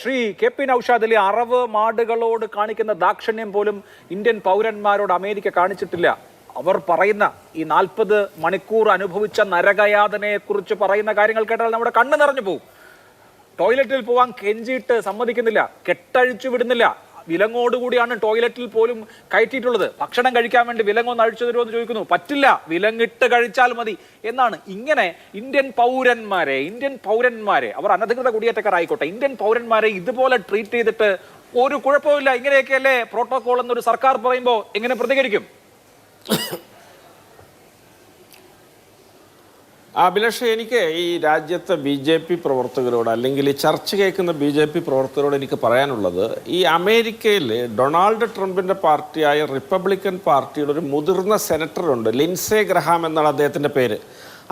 Shri K P Noushad Ali അറവ് മാടുകളോട് കാണിക്കുന്ന ദാക്ഷിണ്യം പോലും ഇന്ത്യൻ പൗരന്മാരോട് അമേരിക്ക കാണിച്ചിട്ടില്ല. അവർ പറയുന്ന ഈ നാൽപ്പത് മണിക്കൂർ അനുഭവിച്ച നരകയാതനയെ കുറിച്ച് പറയുന്ന കാര്യങ്ങൾ കേട്ടാൽ നമ്മുടെ കണ്ണ് നിറഞ്ഞു പോകും ടോയ്ലറ്റിൽ പോവാൻ കെഞ്ചിയിട്ട് സമ്മതിക്കുന്നില്ല. കെട്ടഴിച്ചു വിടുന്നില്ല. വിലങ്ങോടുകൂടിയാണ് ടോയ്ലറ്റിൽ പോലും കയറ്റിയിട്ടുള്ളത്. ഭക്ഷണം കഴിക്കാൻ വേണ്ടി വിലങ്ങൊന്ന് അഴിച്ചു തരുമോ എന്ന് ചോദിക്കുന്നു. പറ്റില്ല വിലങ്ങിട്ട് കഴിച്ചാൽ മതി എന്നാണ് ഇങ്ങനെ ഇന്ത്യൻ പൗരന്മാരെ ഇന്ത്യൻ പൗരന്മാരെ അവർ അനധികൃത കുടിയേറ്റക്കാരായിക്കോട്ടെ ഇന്ത്യൻ പൗരന്മാരെ ഇതുപോലെ ട്രീറ്റ് ചെയ്തിട്ട് ഒരു കുഴപ്പമില്ല ഇങ്ങനെയൊക്കെയല്ലേ പ്രോട്ടോകോൾ എന്നൊരു സർക്കാർ പറയുമ്പോൾ എങ്ങനെ പ്രതികരിക്കും? അഭിലാഷ് എനിക്ക് ഈ രാജ്യത്തെ ബി ജെ പി പ്രവർത്തകരോട് അല്ലെങ്കിൽ ഈ ചർച്ച കേൾക്കുന്ന ബി ജെ പി പ്രവർത്തകരോട് എനിക്ക് പറയാനുള്ളത് ഈ അമേരിക്കയിൽ ഡൊണാൾഡ് ട്രംപിന്റെ പാർട്ടിയായ റിപ്പബ്ലിക്കൻ പാർട്ടിയുടെ ഒരു മുതിർന്ന സെനറ്ററുണ്ട് ലിൻസെ ഗ്രഹാം എന്നാണ് അദ്ദേഹത്തിന്റെ പേര്.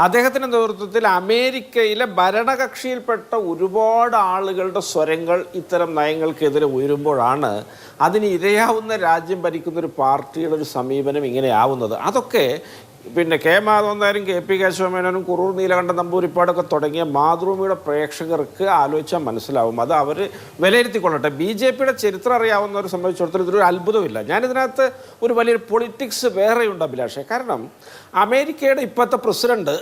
അദ്ദേഹത്തിന്റെ നേതൃത്വത്തിൽ അമേരിക്കയിലെ ഭരണകക്ഷിയിൽപ്പെട്ട ഒരുപാട് ആളുകളുടെ സ്വരങ്ങൾ ഇത്തരം നയങ്ങൾക്കെതിരെ ഉയരുമ്പോഴാണ് അതിന് ഇരയാവുന്ന രാജ്യം ഭരിക്കുന്ന ഒരു പാർട്ടിയുടെ ഒരു സമീപനം ഇങ്ങനെയാവുന്നത്. അതൊക്കെ പിന്നെ കെ മാധവന്താരും കെ പി കേശവമേനോനും കുറൂർ നീലകണ്ഠ നമ്പൂരിപ്പാടൊക്കെ തുടങ്ങിയ മാതൃഭൂമിയുടെ പ്രേക്ഷകർക്ക് ആലോചിച്ചാൽ മനസ്സിലാവും. അത് അവർ വിലയിരുത്തിക്കൊള്ളട്ടെ. ബി ജെ പിയുടെ ചരിത്രം അറിയാവുന്നവരെ സംബന്ധിച്ചിടത്തോളം ഇതൊരു അത്ഭുതമില്ല. ഞാനിതിനകത്ത് ഒരു വലിയൊരു പൊളിറ്റിക്സ് വേറെയുണ്ട് അഭിലാഷേ. കാരണം അമേരിക്കയുടെ ഇപ്പോഴത്തെ പ്രസിഡന്റ്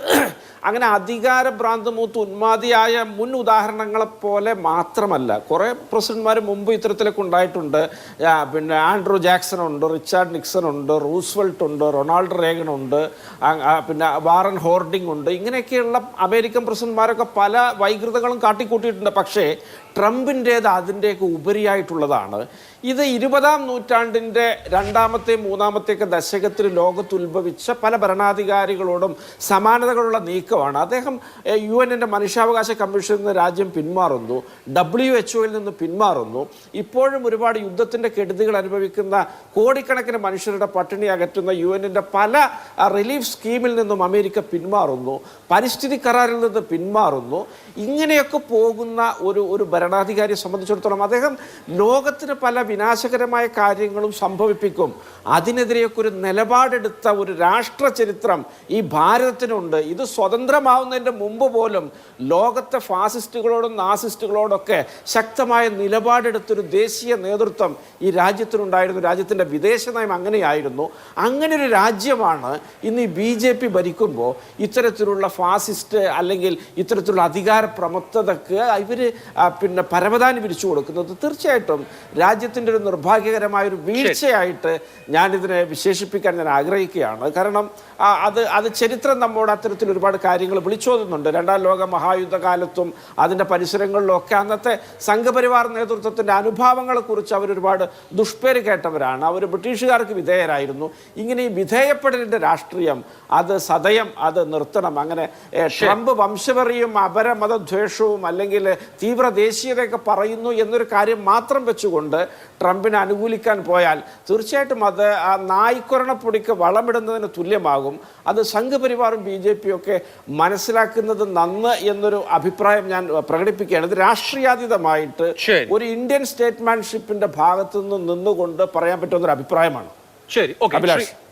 അങ്ങനെ അധികാരഭ്രാന്ത് മൂത്ത് ഉന്മാതിയായ മുൻ ഉദാഹരണങ്ങളെപ്പോലെ മാത്രമല്ല കുറേ പ്രസിഡന്റ്മാർ മുമ്പ് ഇത്തരത്തിലൊക്കെ ഉണ്ടായിട്ടുണ്ട്. പിന്നെ ആൻഡ്രൂ ജാക്സൺ ഉണ്ട് റിച്ചാർഡ് നിക്സൺ ഉണ്ട് റൂസ്വെൽട്ട് ഉണ്ട് റൊണാൾഡ് റേഗൻ ഉണ്ട് പിന്നെ വാറൻ ഹോർഡിംഗ് ഉണ്ട്. ഇങ്ങനെയൊക്കെയുള്ള അമേരിക്കൻ പ്രസിഡന്റ്മാരൊക്കെ പല വൈകൃതകളും കാട്ടിക്കൂട്ടിയിട്ടുണ്ട്. പക്ഷേ ട്രംപിന്റേത് അതിന്റെയൊക്കെ ഉപരിയായിട്ടുള്ളതാണ്. ഇത് ഇരുപതാം നൂറ്റാണ്ടിന്റെ രണ്ടാമത്തെ മൂന്നാമത്തെയൊക്കെ ദശകത്തിൽ ലോകത്ത് ഉത്ഭവിച്ച പല ഭരണാധികാരികളോടും സമാനതകളുള്ള നീക്കമാണ്. അദ്ദേഹം യു എന്നിന്റെ മനുഷ്യാവകാശ കമ്മീഷനിൽ നിന്ന് രാജ്യം പിന്മാറുന്നു. ഡബ്ല്യു എച്ച് ഒയിൽ നിന്ന് പിന്മാറുന്നു. ഇപ്പോഴും ഒരുപാട് യുദ്ധത്തിന്റെ കെടുതികൾ അനുഭവിക്കുന്ന കോടിക്കണക്കിന് മനുഷ്യരുടെ പട്ടിണി അകറ്റുന്ന യു എന്നിന്റെ പല റിലീഫ് സ്കീമിൽ നിന്നും അമേരിക്ക പിന്മാറുന്നു പരിസ്ഥിതി കരാറിൽ നിന്ന് പിന്മാറുന്നു ഇങ്ങനെയൊക്കെ പോകുന്ന ഒരു ഒരു ഭരണാധികാരിയെ സംബന്ധിച്ചിടത്തോളം അദ്ദേഹം ലോകത്തിന് പല വിനാശകരമായ കാര്യങ്ങളും സംഭവിപ്പിക്കും. അതിനെതിരെയൊക്കെ ഒരു നിലപാടെടുത്ത ഒരു രാഷ്ട്ര ചരിത്രം ഈ ഭാരതത്തിനുണ്ട്. ഇത് സ്വതന്ത്രമാവുന്നതിന്റെ മുമ്പ് പോലും ലോകത്തെ ഫാസിസ്റ്റുകളോടും നാസിസ്റ്റുകളോടൊക്കെ ശക്തമായ നിലപാടെടുത്തൊരു ദേശീയ നേതൃത്വം ഈ രാജ്യത്തിനുണ്ടായിരുന്നു. രാജ്യത്തിന്റെ വിദേശ നയം അങ്ങനെയായിരുന്നു. അങ്ങനെ ഒരു രാജ്യമാണ് ഇന്ന് ഈ ബി ജെ പി ഭരിക്കുമ്പോൾ ഇത്തരത്തിലുള്ള ഫാസിസ്റ്റ് അല്ലെങ്കിൽ ഇത്തരത്തിലുള്ള അധികാര പ്രമത്തതക്ക് ഇവർ പിന്നെ പരവതാനി പിരിച്ചു കൊടുക്കുന്നത് തീർച്ചയായിട്ടും രാജ്യത്തിന്റെ ഒരു നിർഭാഗ്യകരമായ ഒരു വീഴ്ചയായിട്ട് ഞാനിതിനെ വിശേഷിപ്പിക്കാൻ ഞാൻ ആഗ്രഹിക്കുകയാണ്. കാരണം അത് അത് ചരിത്രം നമ്മോട് അത്തരത്തിൽ ഒരുപാട് കാര്യങ്ങൾ വിളിച്ചോതുന്നുണ്ട്. രണ്ടാം ലോക മഹായുദ്ധകാലത്തും അതിന്റെ പരിസരങ്ങളിലൊക്കെ അന്നത്തെ സംഘപരിവാർ നേതൃത്വത്തിന്റെ അനുഭാവങ്ങളെക്കുറിച്ച് അവരൊരുപാട് ദുഷ്പേര് കേട്ടവരാണ്. അവർ ബ്രിട്ടീഷുകാർക്ക് വിധേയരായിരുന്നു. ഇങ്ങനെ ഈ വിധേയപ്പെടലിന്റെ രാഷ്ട്രീയം അത് സതയം അത് നിർത്തണം. അങ്ങനെ ട്രംപ് വംശപറിയും അപരമതദ്വേഷവും അല്ലെങ്കിൽ തീവ്ര ദേശീയതയൊക്കെ പറയുന്നു എന്നൊരു കാര്യം മാത്രം വെച്ചുകൊണ്ട് ട്രംപിനെ അനുകൂലിക്കാൻ പോയാൽ തീർച്ചയായിട്ടും അത് ആ നായ്ക്കൊരണപ്പൊടിക്ക് വളമിടുന്നതിന് തുല്യമാകും. അത് സംഘപരിവാറും ബി ജെ പിയും ഒക്കെ മനസ്സിലാക്കുന്നത് നന്ന് എന്നൊരു അഭിപ്രായം ഞാൻ പ്രകടിപ്പിക്കുകയാണ്. ഇത് രാഷ്ട്രീയാതീതമായിട്ട്. ഒരു ഇന്ത്യൻ സ്റ്റേറ്റ്മാൻഷിപ്പിന്റെ ഭാഗത്തു നിന്ന് നിന്നുകൊണ്ട് പറയാൻ പറ്റുന്ന ഒരു അഭിപ്രായമാണ്. ശരി. ഓക്കെ. അഭിലാഷ്.